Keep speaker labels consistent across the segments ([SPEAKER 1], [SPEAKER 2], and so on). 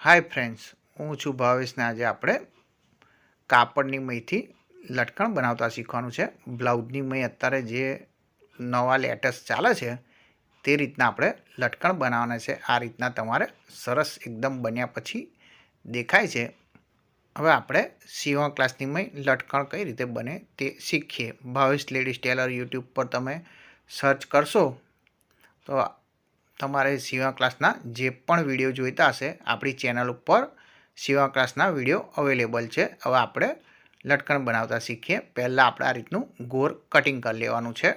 [SPEAKER 1] Hi friends હું છું ભાવેશને આજે આપણે કાપડની મહીથી લટકણ બનાવતા શીખવાનું છે. બ્લાઉઝની મહી અત્યારે જે નવા લેટેસ્ટ ચાલે છે, તે રીતના આપણે લટકણ બનાવવાના છે. આ રીતના તમારે સરસ એકદમ બન્યા પછી દેખાય છે. હવે આપણે સીવણ ક્લાસની મય લટકણ કઈ રીતે બને તે શીખીએ. ભાવેશ લેડીઝ ટેલર યુટ્યુબ પર તમે સર્ચ કરશો, તો તમારે શિવા ક્લાસના જે પણ વીડિયો જોઈતા હશે, આપણી ચેનલ ઉપર શિવા ક્લાસના વીડિયો અવેલેબલ છે. હવે આપણે લટકણ બનાવતા શીખીએ. પહેલાં આપણે આ રીતનું ગોર કટિંગ કરી લેવાનું છે.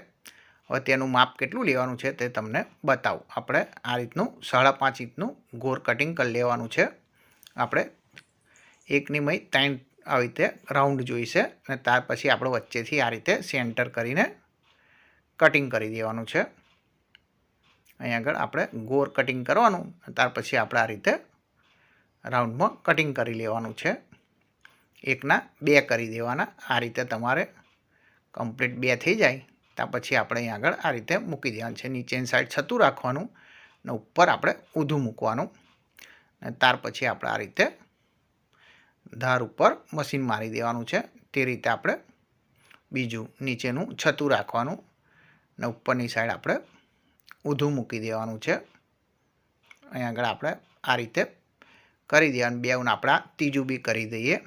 [SPEAKER 1] હવે તેનું માપ કેટલું લેવાનું છે તે તમને બતાવું. આપણે આ રીતનું સાડા પાંચ ઇંચનું ગોર કટિંગ કરી લેવાનું છે. આપણે એકની મય ત્રણ આવી રીતે રાઉન્ડ જોઈશે અને ત્યાર પછી આપણે વચ્ચેથી આ રીતે સેન્ટર કરીને કટિંગ કરી દેવાનું છે. અહીં આગળ આપણે ગોર કટિંગ કરવાનું ત્યાર પછી આપણે આ રીતે રાઉન્ડમાં કટિંગ કરી લેવાનું છે. એકના બે કરી દેવાના. આ રીતે તમારે કમ્પ્લીટ બે થઈ જાય. ત્યાર પછી આપણે અહીં આગળ આ રીતે મૂકી દેવાનું છે. નીચેની સાઈડ છતું રાખવાનું ને ઉપર આપણે ઊંધું મૂકવાનું. અને ત્યાર પછી આપણે આ રીતે ધાર ઉપર મશીન મારી દેવાનું છે. તે રીતે આપણે બીજું નીચેનું છતું રાખવાનું. ને ઉપરની સાઈડ આપણે ઊંધું મૂકી દેવાનું છે. અહીં આગળ આપણે આ રીતે કરી દેવાનું. બેઉન આપણા ત્રીજું બી કરી દઈએ.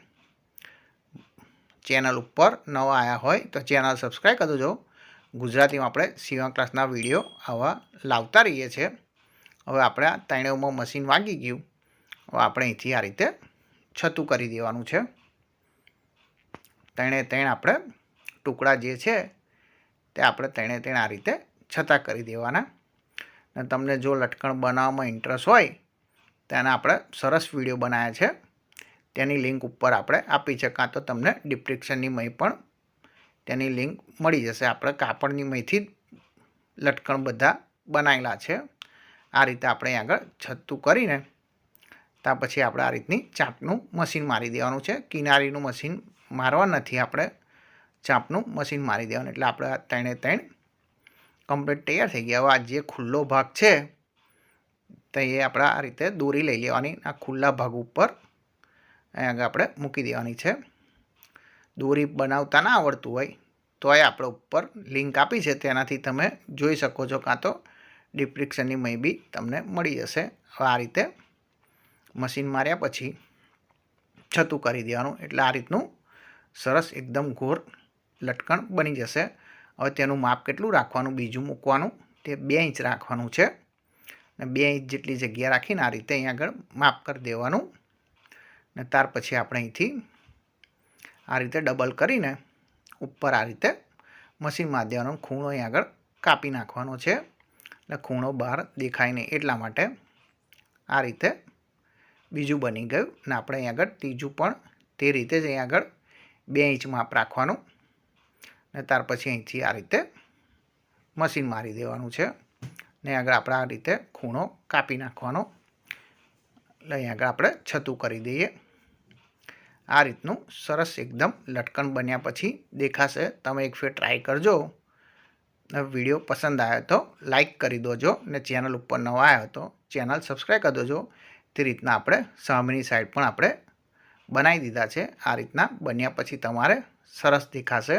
[SPEAKER 1] ચેનલ ઉપર નવા આવ્યા હોય તો ચેનલ સબસ્ક્રાઈબ કરી દેજો. ગુજરાતીમાં આપણે સીવા ક્લાસના વીડિયો આવા લાવતા રહીએ છીએ. હવે આપણે આ ત્રણેયમાં મશીન વાગી ગયું. હવે આપણે અહીંથી આ રીતે છતું કરી દેવાનું છે. ત્રણે ત્રણ આપણે ટુકડા જે છે તે આપણે ત્રણે ત્રણ આ રીતે છતાં કરી દેવાના. અને તમને જો લટકણ બનાવવામાં ઇન્ટરેસ્ટ હોય તેના આપણે સરસ વીડિયો બનાવ્યા છે. તેની લિંક ઉપર આપણે આપી છે. કાં તો તમને ડિસ્ક્રિપ્શનની મય પણ તેની લિંક મળી જશે. આપણે કાપડની મયથી લટકણ બધા બનાવેલા છે. આ રીતે આપણે આગળ છત્તું કરીને ત્યાં પછી આપણે આ રીતની ચાપનું મશીન મારી દેવાનું છે. કિનારીનું મશીન મારવા નથી આપણે ચાપનું મશીન મારી દેવાનું. એટલે આપણે ત્રણે ત્રણ કમ્પ્લીટ તૈયાર થઈ ગયા. હવે આ જે ખુલ્લો ભાગ છે, તો એ આપણે આ રીતે દોરી લઈ લેવાની. આ ખુલ્લા ભાગ ઉપર આગળ આપણે મૂકી દેવાની છે. દોરી બનાવતા ના આવડતું હોય, તો એ આપણે ઉપર લિંક આપી છે. તેનાથી તમે જોઈ શકો છો કાં તો ડિપ્રિક્શનની મય બી તમને મળી જશે. આ રીતે મશીન માર્યા પછી છતું કરી દેવાનું. એટલે આ રીતનું સરસ એકદમ ઘોર લટકણ બની જશે. હવે તેનું માપ કેટલું રાખવાનું? બીજું મૂકવાનું. તે બે ઇંચ રાખવાનું છે. અને બે ઇંચ જેટલી જગ્યા રાખીને આ રીતે અહીં આગળ માપ કરી દેવાનું. ને ત્યાર પછી આપણે અહીંથી આ રીતે ડબલ કરીને ઉપર આ રીતે મશીનમાં દેવાનો ખૂણો અહીં આગળ કાપી નાખવાનો છે. એટલે ખૂણો બહાર દેખાય નહીં એટલા માટે આ રીતે બીજું બની ગયું. ને આપણે અહીં આગળ ત્રીજું પણ તે રીતે જ અહીં આગળ બે ઇંચ માપ રાખવાનું. ને ત્યાર પછી અહીંથી આ રીતે મશીન મારી દેવાનું છે. ને આગળ આપણે આ રીતે ખૂણો કાપી નાખવાનો. એટલે અહીં આગળ આપણે છતું કરી દઈએ. આ રીતનું સરસ એકદમ લટકણ બન્યા પછી દેખાશે. તમે એક ફેર ટ્રાય કરજો. વીડિયો પસંદ આવ્યો તો લાઈક કરી દોજો. ને ચેનલ ઉપર નવા આવ્યો તો ચેનલ સબસ્ક્રાઈબ કરી દોજો. તે રીતના આપણે સામેની સાઈડ પણ આપણે બનાવી દીધા છે. આ રીતના બન્યા પછી તમારે સરસ દેખાશે.